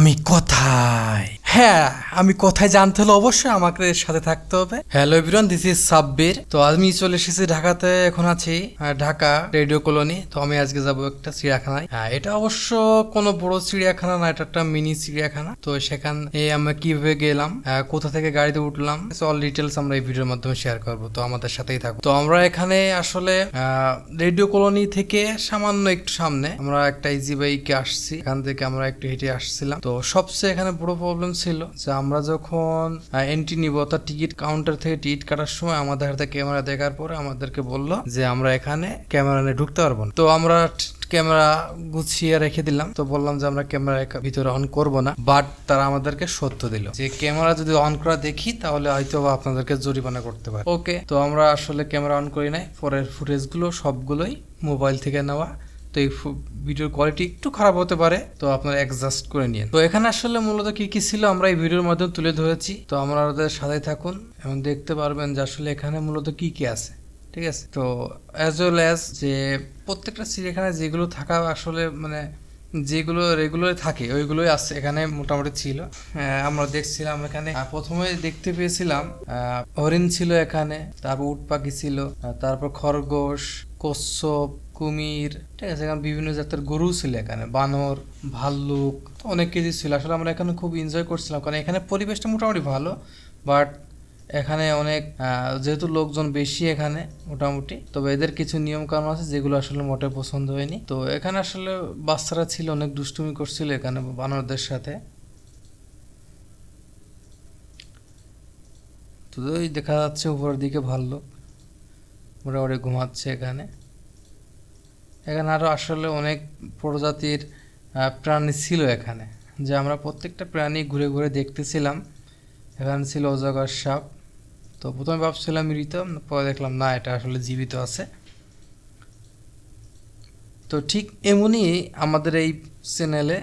আমি কোথায়? হ্যাঁ আমি কোথায় জানতে হলে অবশ্যই আমাকে সাথে থাকতে হবে। Hello everyone this is Sabbir তো আমি চলে এসেছি ঢাকাতে, এখন আছি ঢাকা রেডিও কলোনি। তো আমি আজকে যাব একটা চিড়িয়াখানায়। হ্যাঁ এটা অবশ্য কোনো বড় চিড়িয়াখানা না, এটা একটা মিনি চিড়িয়াখানা। তো সেখানে আমরা কীভাবে গেলাম কোথা থেকে গাড়িতে উঠলাম অল ডিটেলস আমরা এই ভিডিওর মাধ্যমে শেয়ার করব। তো আমাদের সাথেই থাকো তো আমরা এখানে আসলে রেডিও কলোনি থেকে সামান্য একটু সামনে, আমরা একটা ইজি বাইকে আসছি। এখান থেকে আমরা একটু হেঁটে আসছিলাম। তো সবচেয়ে এখানে বড় প্রবলেম ছিল যে আমরা যখন এন্ট্রি নিব, অর্থাৎ টিকিট কাউন্টার থেকে টিকিট কাটার সময় আমাদের হাতে ক্যামেরা দেখার পরে আমাদেরকে বলল যে আমরা এখানে ক্যামেরা নিয়ে ঢুকতে পারব না। তো আমরা ক্যামেরা গুছিয়ে রেখে দিলাম। তো বললাম যে আমরা ক্যামেরা ভিতরে অন করব না। বাট তারা আমাদেরকে সত্য দিল যে ক্যামেরা যদি অন করা দেখি, তাহলে হয়তো আপনাদেরকে জরিমানা করতে পারে। ওকে তো আমরা আসলে ক্যামেরা অন করি নাই। পরের ফুটেজগুলো সবগুলোই মোবাইল থেকে নেওয়া তো এই ভিডিওর কোয়ালিটি একটু খারাপ হতে পারে, তো আপনারা অ্যাডজাস্ট করে নিন। তো এখানে আসলে মূলত কি কি ছিল আমরা এই ভিডিওর মাধ্যমে তুলে ধরেছি। তো আমাদের সাথে থাকুন, এবং দেখতে পারবেন যে আসলে এখানে মূলত কি কি আছে, ঠিক আছে? তো অ্যাজ ওয়েল অ্যাজ যে প্রত্যেকটা চিড়িয়াখানায় যেগুলো থাকা আসলে মানে যেগুলো রেগুলার থাকে, ওইগুলোই আসছে, এখানে মোটামুটি ছিল। আমরা দেখছিলাম এখানে। প্রথমে দেখতে পেয়েছিলাম হরিণ ছিল এখানে, তারপর উট পাখি ছিল তারপর খরগোশ, কচ্ছপ, কুমির, ঠিক আছে, এখানে বিভিন্ন জাতের গরু ছিল এখানে, বানর, ভাল্লুক, অনেক কিছু ছিল। আসলে আমরা এখানে খুব এনজয় করছিলাম, কারণ এখানে পরিবেশটা মোটামুটি ভালো বাট এখানে অনেক যেহেতু লোকজন বেশি এখানে মোটামুটি, তবে এদের কিছু নিয়ম কানুন আছে যেগুলো আসলে মোটে পছন্দ হয়নি। তো এখানে আসলে বাচ্চারা ছিল, অনেক দুষ্টুমি করছিল এখানে বানরদের সাথে। তো ওই দেখা যাচ্ছে উপরের দিকে ভাল্লুক মোটামুটি ঘুমাচ্ছে এখানে। এখানে আরও আসলে অনেক প্রজাতির প্রাণী ছিল এখানে, যে আমরা প্রত্যেকটা প্রাণী ঘুরে ঘুরে দেখতেছিলাম। এখানে ছিল অজগর সাপ তো প্রথমে ভাবছিলাম মৃত পরে দেখলাম না, এটা আসলে জীবিত আছে। তো ঠিক এমনই আমাদের এই চ্যানেলে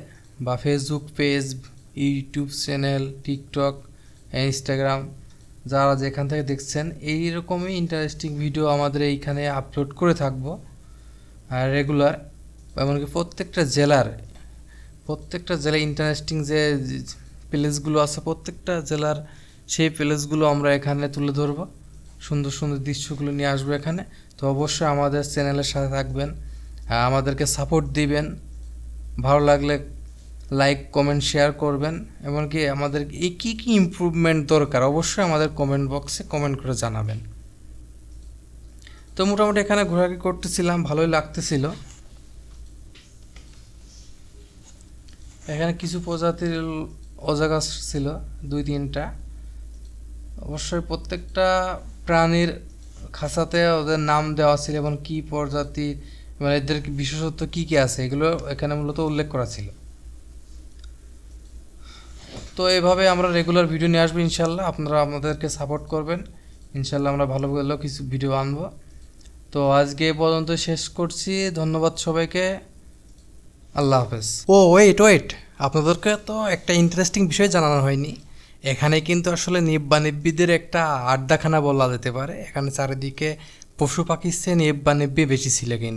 বা Facebook page YouTube channel TikTok Instagram যারা যেখান থেকে দেখছেন এই রকমই ইন্টারেস্টিং ভিডিও আমাদের এইখানে আপলোড করে থাকব রেগুলার এমনকি প্রত্যেকটা জেলার, প্রত্যেকটা জেলায় ইন্টারেস্টিং যে প্লেসগুলো আছে, প্রত্যেকটা জেলার সেই প্লেসগুলো আমরা এখানে তুলে ধরবো। সুন্দর সুন্দর দৃশ্যগুলো নিয়ে আসব এখানে। তো অবশ্যই আমাদের চ্যানেলের সাথে থাকবেন আমাদেরকে সাপোর্ট দিবেন। ভালো লাগলে লাইক কমেন্ট শেয়ার করবেন। এমনকি আমাদের এই কী কী ইমপ্রুভমেন্ট দরকার, অবশ্যই আমাদের কমেন্ট বক্সে কমেন্ট করে জানাবেন। তো মোটামুটি এখানে ঘোরাঘুরি করতেছিলাম, ভালোই লাগতেছিল। এখানে কিছু প্রজাতির অজাগাছ ছিল, দুই, তিনটা। অবশ্যই প্রত্যেকটা প্রাণীর খাঁচাতে ওদের নাম দেওয়া ছিল এবং কী প্রজাতি মানে এদের বিশেষত্ব কী কী আছে, এগুলো এখানে মূলত উল্লেখ করা ছিল। তো এভাবে আমরা রেগুলার ভিডিও নিয়ে আসব ইনশাল্লাহ আপনারা আমাদেরকে সাপোর্ট করবেন। ইনশাল্লাহ আমরা ভালো ভালো কিছু ভিডিও আনব। তো আজকে এ পর্যন্ত শেষ করছি। ধন্যবাদ সবাইকে। আল্লাহ হাফেজ। ও ওয়েট ওয়েট আপনাদেরকে তো একটা ইন্টারেস্টিং বিষয় জানানো হয়নি। এখানে কিন্তু আসলে নিব্বা নিব্বিদের একটা আড্ডাখানা বলা যেতে পারে। এখানে চারিদিকে পশু পাখি চেয়ে নিব্বা নিব্বি বেশি ছিল কিন্তু।